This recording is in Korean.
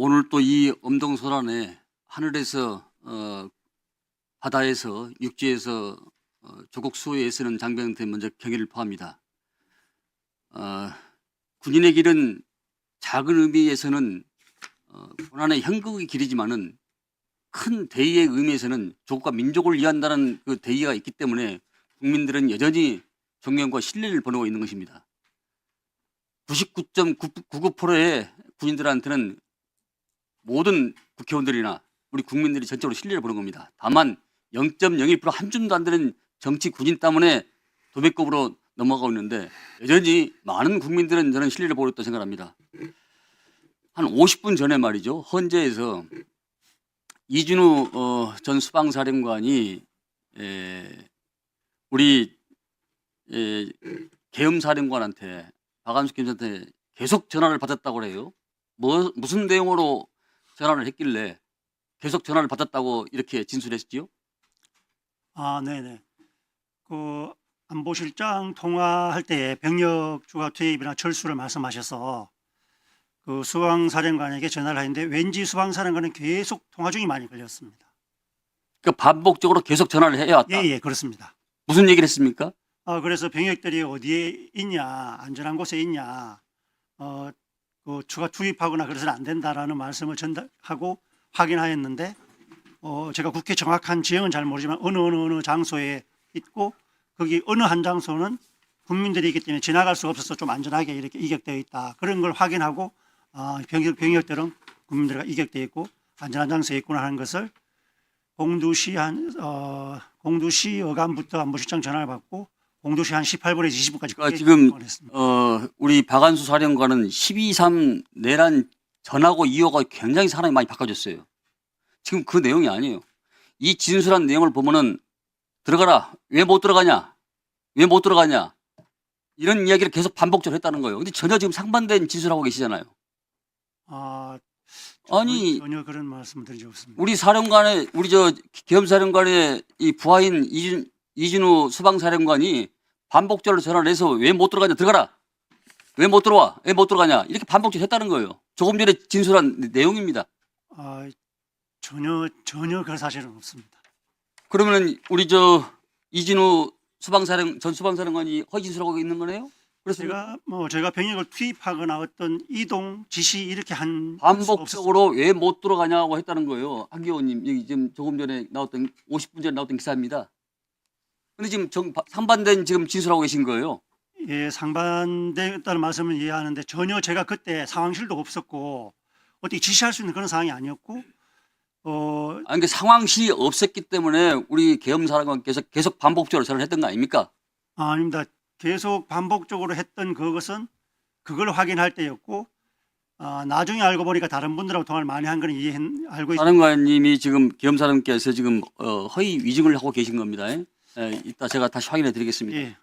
오늘 또 이 엄동소란에 하늘에서 어, 바다에서 육지에서 어, 조국 수호에 애쓰는 장병한테 먼저 경의를 표합니다. 어, 군인의 길은 작은 의미에서는 어, 고난의 형극의 길이지만은 큰 대의의 의미에서는 조국과 민족을 위한다는 그 대의가 있기 때문에 국민들은 여전히 존경과 신뢰를 보내고 있는 것입니다. 99.99%의 군인들한테는 모든 국회의원들이나 우리 국민들이 전적으로 신뢰를 보는 겁니다. 다만 0.01%한 줌도 안 되는 정치 군인 때문에 도배급으로 넘어가고 있는데 여전히 많은 국민들은 저는 신뢰를 보고 있다고 생각합니다. 한 50분 전에 말이죠. 헌재에서 이준우 어, 전 수방사령관이 에, 우리 에, 계엄사령관한테 박한수 kiểm 사한테 계속 전화를 받았다고 그래요. 뭐 무슨 내용으로 전화를 했길래 계속 전화를 받았다고 이렇게 진술했지요? 아, 네네. 그 안보실장 통화할 때 병력 추가 투입이나 철수를 말씀하셔서 그 수방사령관에게 전화를 했는데 왠지 수방사령관은 계속 통화 중이 많이 걸렸습니다. 그러니까 반복적으로 계속 전화를 해왔다. 예, 예, 그렇습니다. 무슨 얘기를 했습니까? 아, 그래서 병력들이 어디에 있냐, 안전한 곳에 있냐, 어, 그 추가 투입하거나 그래서는 안 된다라는 말씀을 전달하고 확인하였는데, 어, 제가 국회 정확한 지형은 잘 모르지만 어느 어느 어느 장소에 있고 거기 어느 한 장소는 국민들이 있기 때문에 지나갈 수가 없어서 좀 안전하게 이렇게 이격되어 있다. 그런 걸 확인하고 아, 병력 병력들은 국민들과 이격되어 있고 안전한 장소에 있구나 하는 것을 공두시 한 어, 공두시 어간부터 안보실장 전화를 받고 공두시 한 18분에서 20분까지 그러니까 지금 했습니다. 어, 우리 박한수 사령관은 12.3 내란 전하고 이후가 굉장히 사람이 많이 바꿔졌어요. 지금 그 내용이 아니에요. 이 진술한 내용을 보면은 들어가라. 왜 못 들어가냐? 왜 못 들어가냐? 이런 이야기를 계속 반복적으로 했다는 거예요. 근데 전혀 지금 상반된 진술하고 계시잖아요. 아, 아니, 전혀 그런 말씀을 드린 적 없습니다. 우리 사령관의 우리 저 계엄사령관의 이 부하인 이준, 이준우 수방사령관이 반복적으로 전화를 해서 왜 못 들어가냐 들어가라 왜 못 들어와? 왜 못 들어가냐? 이렇게 반복적으로 했다는 거예요. 조금 전에 진술한 내용입니다. 아, 전혀 전혀 그런 사실은 없습니다. 그러면은 우리 저 이진우 수방사령 전 수방사령관이 허위 진술하고 있는 거네요? 그래서 제가 뭐 제가 병력을 투입하거나 어떤 이동 지시 이렇게 한 반복적으로 왜 못 들어가냐고 했다는 거예요. 한기호님 여기 지금 조금 전에 나왔던 50분 전에 나왔던 기사입니다. 근데 지금 정, 상반된 지금 진술하고 계신 거예요 예, 상반됐다는 말씀을 이해하는데 전혀 제가 그때 상황실도 없었고 어떻게 지시할 수 있는 그런 상황이 아니었고 어, 아니, 그러니까 상황시 없었기 때문에 우리 계엄사령관께서 계속 반복적으로 전화를 했던 거 아닙니까? 아, 아닙니다. 계속 반복적으로 했던 그것은 그걸 확인할 때였고 아, 나중에 알고 보니까 다른 분들하고 통화를 많이 한 건 이해 알고 있습니다. 사령관님이 지금 계엄사령께서 지금 어, 허위 위증을 하고 계신 겁니다. 예, 이따 제가 다시 확인해 드리겠습니다. 예,